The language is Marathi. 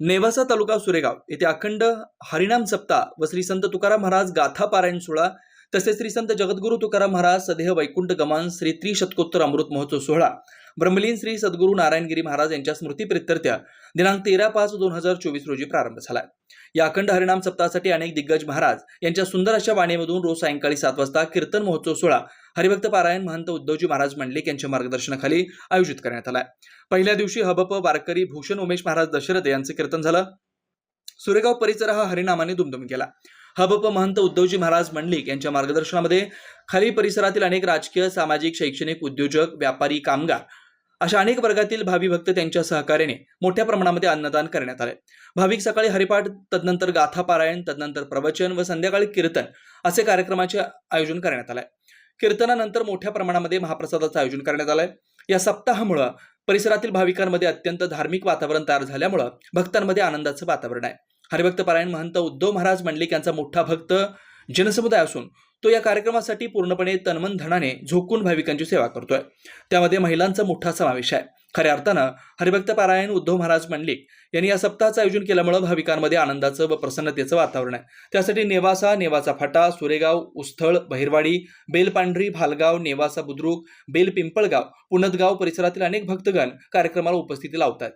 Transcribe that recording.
नेवासा तालुका सुरेगाव येथे अखंड हरिनाम सप्ताह व श्री संत तुकाराम महाराज गाथा पारायण सोहळा तसेच श्री संत जगद्गुरु तुकाराम महाराज सदेह वैकुंठ गमान श्री त्रिशतकोत्तर अमृत महोत्सव सोहळा. ब्रह्मलीन श्री सद्गुरू नारायणगिरी महाराज यांच्या स्मृतीप्रित्यर्थ दिनांक तेरा पाच दोन हजार चोवीस रोजी प्रारंभ झाला या अखंड हरिणाम सप्ताहासाठी अनेक दिग्गज महाराज यांच्या सुंदर अशा वाणीमधून रोज सायंकाळी सात वाजता कीर्तन महोत्सव सोहळा हरिभक्त पारायण महंत उद्धवजी महाराज मंडलिक यांच्या मार्गदर्शनाखाली आयोजित करण्यात आलाय. पहिल्या दिवशी हबप वारकरी भूषण उमेश महाराज दशरथ यांचं कीर्तन झालं. सुरेगाव परिसर हा हरिनामाने दुमदुम केला. हबप महंत उद्धवजी महाराज मंडलिक यांच्या मार्गदर्शनामध्ये खाली परिसरातील अनेक राजकीय सामाजिक शैक्षणिक उद्योजक व्यापारी कामगार अशा अनेक वर्गातील भावी भक्त त्यांच्या सहकार्याने मोठ्या प्रमाणामध्ये अन्नदान करण्यात आले. भाविक सकाळी हरिपाठ तदनंतर गाथा पारायण तदनंतर प्रवचन व संध्याकाळी कीर्तन असे कार्यक्रमाचे आयोजन करण्यात आलंय कीर्तनानंतर मोठ्या प्रमाणामध्ये महाप्रसादाचं आयोजन करण्यात आलंय या सप्ताहामुळं परिसरातील भाविकांमध्ये अत्यंत धार्मिक वातावरण तयार झाल्यामुळं भक्तांमध्ये आनंदाचं वातावरण आहे. हरिभक्त पारायण महंत उद्धव महाराज मंडलिक यांचा मोठा भक्त जनसमुदाय असून तो या कार्यक्रमासाठी पूर्णपणे तन्मन धनाने झोकून भाविकांची सेवा करतोय. त्यामध्ये महिलांचा मोठा समावेश आहे. खऱ्या अर्थानं हरिभक्त पारायण उद्धव महाराज मंडलिक यांनी या सप्ताहाचं आयोजन केल्यामुळे भाविकांमध्ये आनंदाचं व प्रसन्नतेचं वातावरण आहे. त्यासाठी नेवासा नेवासा फाटा सुरेगाव उस्थळ बहिरवाडी बेलपांढरी भालगाव नेवासा बुद्रुक बेल पिंपळगाव पुणतगाव परिसरातील अनेक भक्तगण कार्यक्रमाला उपस्थिती लावतात